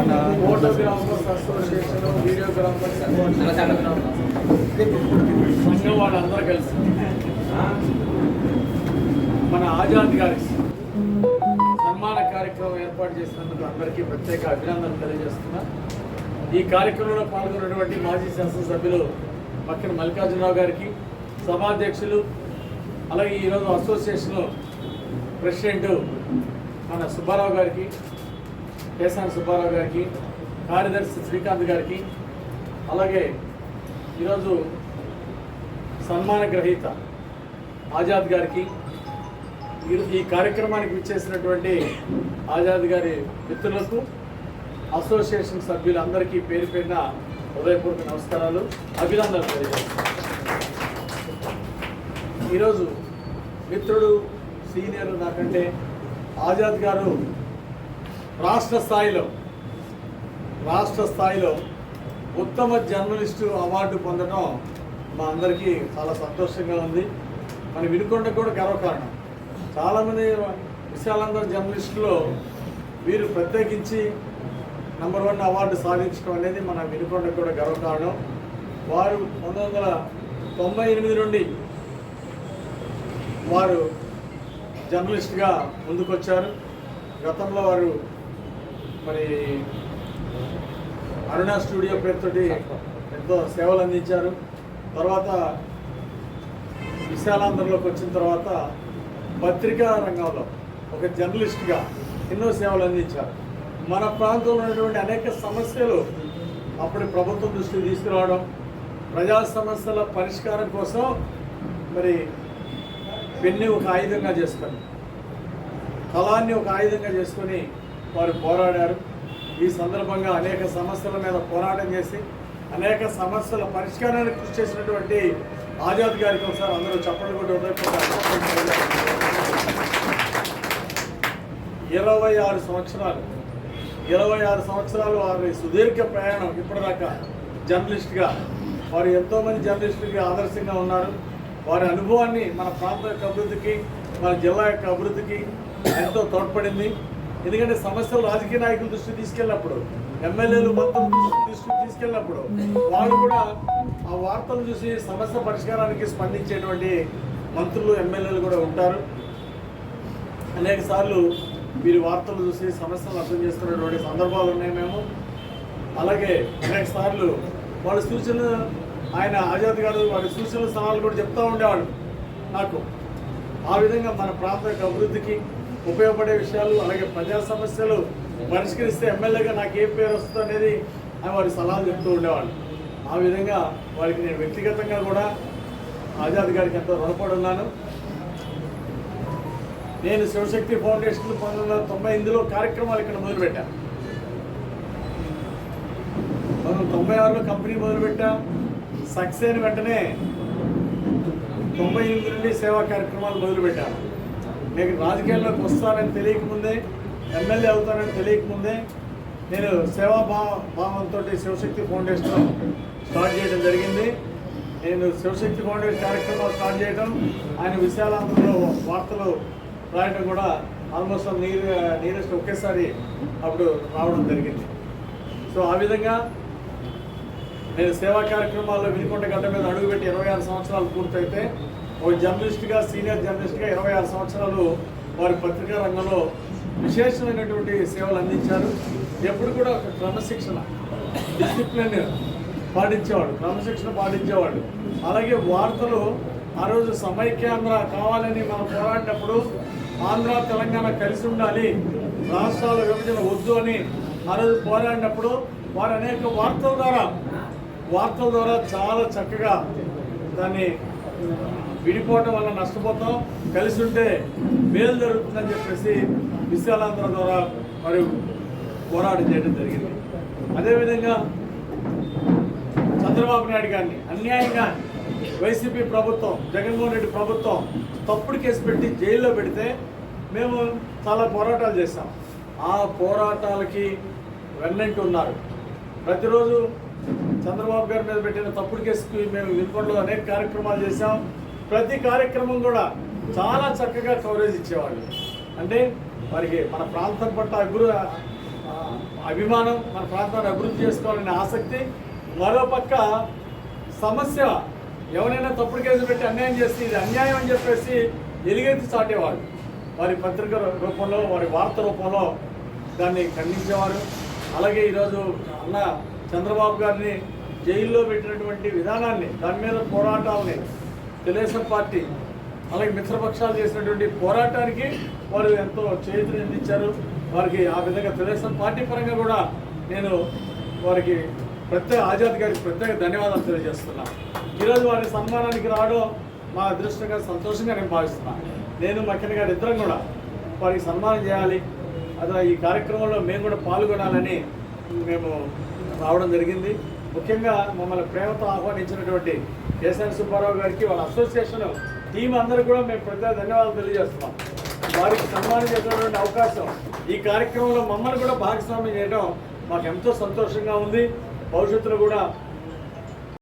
మన photographers association videographers సంఘం వాళ్ళందరూ కలిసి. మన ఆజాద్ గారి సన్మాన కార్యక్రమం ఏర్పాటు చేసినందుకు అందరికీ ప్రత్యేక అభినందనలు తెలియజేస్తున్నా. ఈ కార్యక్రమంలో పాల్గొన్నటువంటి మాజీ శాసనసభ్యులు పక్కన మల్లికార్జునరావు గారికి సభాధ్యక్షులు అలాగే ఈరోజు అసోసియేషన్ ప్రెసిడెంట్ మన సుబ్బారావు గారికి కేసాని సుబ్బారావు గారికి కార్యదర్శి శ్రీకాంత్ గారికి అలాగే ఈరోజు సన్మాన గ్రహీత ఆజాద్ గారికి ఈ- కార్యక్రమానికి విచ్చేసినటువంటి ఆజాద్ గారి మిత్రులకు అసోసియేషన్ సభ్యులందరికీ పేరు పేరిన హృదయపూర్వక నమస్కారాలు అభినందనలు తెలియజేస్తున్నాను ఈరోజు మిత్రుడు సీనియర్ నాకంటే ఆజాద్ గారు రాష్ట్ర స్థాయిలో రాష్ట్ర స్థాయిలో ఉత్తమ జర్నలిస్టు అవార్డు పొందడం మా అందరికీ చాలా సంతోషంగా ఉంది. మన వినుకొండకు కూడా గర్వకారణం చాలామంది విశాలందరూ జర్నలిస్టులో వీరు ప్రత్యేకించి నంబర్ వన్ అవార్డు సాధించడం అనేది మన వినుకొండకు కూడా గర్వకారణం వారు పంతొమ్మిది వందల తొంభై ఎనిమిది నుండి వారు జర్నలిస్ట్గా ముందుకొచ్చారు. గతంలో వారు మరి అరుణ స్టూడియో పేరుతోటి ఎంతో సేవలు అందించారు. తర్వాత విశాలాంధ్రలోకి వచ్చిన తర్వాత పత్రికా రంగంలో ఒక జర్నలిస్ట్గా ఎన్నో సేవలు అందించారు. మన ప్రాంతంలో ఉన్నటువంటి అనేక సమస్యలు అప్పటి ప్రభుత్వం దృష్టికి తీసుకురావడం ప్రజా సమస్యల పరిష్కారం కోసం మరి పెన్ని ఒక ఆయుధంగా చేసుకొని కళాన్ని ఒక ఆయుధంగా చేసుకొని వారు పోరాడారు. ఈ సందర్భంగా అనేక సమస్యల మీద పోరాటం చేసి అనేక సమస్యల పరిష్కారానికి కృషి చేసినటువంటి ఆజాద్ గారికి ఒకసారి అందరూ చెప్పడం కూడా ఇరవై ఆరు సంవత్సరాలు ఇరవై ఆరు సంవత్సరాలు వారి సుదీర్ఘ ప్రయాణం ఇప్పటిదాకా జర్నలిస్ట్గా వారు ఎంతోమంది జర్నలిస్టులకి ఆదర్శంగా ఉన్నారు. వారి అనుభవాన్ని మన ప్రాంత యొక్క అభివృద్ధికి మన జిల్లా యొక్క అభివృద్ధికి ఎంతో తోడ్పడింది. ఎందుకంటే సమస్యలు రాజకీయ నాయకుల దృష్టికి తీసుకెళ్ళినప్పుడు ఎమ్మెల్యేలు మొత్తం దృష్టికి తీసుకెళ్ళినప్పుడు వాళ్ళు కూడా ఆ వార్తలు చూసి సమస్య పరిష్కారానికి స్పందించేటువంటి మంత్రులు ఎమ్మెల్యేలు కూడా ఉంటారు. అనేక సార్లు వీరి వార్తలు చూసి సమస్యలు అర్థం చేసుకున్నటువంటి సందర్భాలు ఉన్నాయి మేము. అలాగే అనేక సార్లు వాళ్ళ సూచనలు ఆయన ఆజాద్ గారు వారి సూచనల సలహాలు కూడా చెప్తూ ఉండేవాళ్ళు నాకు. ఆ విధంగా మన ప్రాంత అభివృద్ధికి ఉపయోగపడే విషయాలు అలాగే ప్రజా సమస్యలు పరిష్కరిస్తే ఎమ్మెల్యేగా నాకు ఏ పేరు వస్తుంది అనేది అని వారి సలహాలు చెప్తూ ఉండేవాళ్ళు. ఆ విధంగా వారికి నేను వ్యక్తిగతంగా కూడా ఆజాద్ గారికి ఎంతో రుణపడి ఉన్నాను. నేను శివశక్తి ఫౌండేషన్ పంతొమ్మిది వందల తొంభై ఎనిమిదిలో కార్యక్రమాలు ఇక్కడ మొదలుపెట్టాను మనం తొంభై ఆరులో కంపెనీ మొదలుపెట్టాం. సక్సెస్ అయిన వెంటనే తొంభై ఎనిమిది నుండి సేవా కార్యక్రమాలు మొదలుపెట్టాను నేను రాజకీయాల్లోకి వస్తానని తెలియకముందే ఎమ్మెల్యే అవుతానని తెలియకముందే నేను సేవా భావ భావంతో శివశక్తి ఫౌండేషన్ స్టార్ట్ చేయడం జరిగింది. నేను శివశక్తి ఫౌండేషన్ కార్యక్రమాలు స్టార్ట్ చేయడం ఆయన విశాలాంధ్రలో వార్తలు రాయడం కూడా ఆల్మోస్ట్ నీరు నీరెస్ట్ ఒకేసారి అప్పుడు రావడం జరిగింది. సో ఆ విధంగా నేను సేవా కార్యక్రమాల్లో వినుకొండ గడ్డ మీద అడుగుపెట్టి ఇరవై ఆరు సంవత్సరాలు పూర్తయితే ఒక జర్నలిస్ట్గా సీనియర్ జర్నలిస్ట్గా ఇరవై ఆరు సంవత్సరాలు వారి పత్రికా రంగంలో విశేషమైనటువంటి సేవలు అందించారు. ఎప్పుడు కూడా ఒక క్రమశిక్షణ డిసిప్లిన్ పాటించేవాడు క్రమశిక్షణ పాటించేవాడు. అలాగే వార్తలు ఆ రోజు సమైక్యాంధ్ర కావాలని మనం పోరాడినప్పుడు ఆంధ్ర తెలంగాణ కలిసి ఉండాలి రాష్ట్రాల విభజన వద్దు అని ఆ రోజు పోరాడినప్పుడు వారు అనేక వార్తల ద్వారా వార్తల ద్వారా చాలా చక్కగా దాన్ని విడిపోవటం వల్ల నష్టపోతాం. కలిసి ఉంటే మేలు జరుగుతుందని చెప్పేసి విశాలాంధ్ర ద్వారా మరి పోరాటం చేయడం జరిగింది. అదేవిధంగా చంద్రబాబు నాయుడు గారిని అన్యాయంగా వైసీపీ ప్రభుత్వం జగన్మోహన్ రెడ్డి ప్రభుత్వం తప్పుడు కేసు పెట్టి జైల్లో పెడితే మేము చాలా పోరాటాలు చేస్తాం. ఆ పోరాటాలకి వెన్నంటి ఉన్నారు. ప్రతిరోజు చంద్రబాబు గారి మీద పెట్టిన తప్పుడు కేసుకి మేము వినుకొండలో అనేక కార్యక్రమాలు చేశాం. ప్రతి కార్యక్రమం కూడా చాలా చక్కగా కవరేజ్ ఇచ్చేవాళ్ళు. అంటే వారికి మన ప్రాంతం పట్ల అభివృ అభిమానం మన ప్రాంతాన్ని అభివృద్ధి చేసుకోవాలనే ఆసక్తి మరోపక్క సమస్య ఎవరైనా తప్పుడు కేసు పెట్టి అన్యాయం చేస్తే ఇది అన్యాయం అని చెప్పేసి ఎలుగెత్తి చాటేవాడు వారి పత్రిక రూపంలో వారి వార్త రూపంలో దాన్ని ఖండించేవారు. అలాగే ఈరోజు అన్న చంద్రబాబు గారిని జైల్లో పెట్టినటువంటి విధానాన్ని దాని మీద పోరాటాలని తెలుగుదేశం పార్టీ అలాగే మిత్రపక్షాలు చేసినటువంటి పోరాటానికి వారు ఎంతో చేతులు అందించారు వారికి ఆ విధంగా తెలుగుదేశం పార్టీ పరంగా కూడా నేను వారికి ప్రత్యేక ఆజాద్ గారికి ప్రత్యేక ధన్యవాదాలు తెలియజేస్తున్నాను ఈరోజు వారి సన్మానానికి రావడం మా అదృష్టంగా సంతోషంగా నేను భావిస్తున్నాను. నేను మక్కిన గారు ఇద్దరం కూడా వారికి సన్మానం చేయాలి. అదే ఈ కార్యక్రమంలో మేము కూడా పాల్గొనాలని మేము రావడం జరిగింది. ముఖ్యంగా మమ్మల్ని ప్రేమతో ఆహ్వానించినటువంటి కేసీఆర్ సుబ్బారావు గారికి వాళ్ళ అసోసియేషన్ టీం అందరూ కూడా మేము ప్రత్యేక ధన్యవాదాలు తెలియజేస్తున్నాం. వారికి సన్మానం చేసినటువంటి అవకాశం ఈ కార్యక్రమంలో మమ్మల్ని కూడా భాగస్వామ్యం చేయడం మాకు ఎంతో సంతోషంగా ఉంది. భవిష్యత్తులో కూడా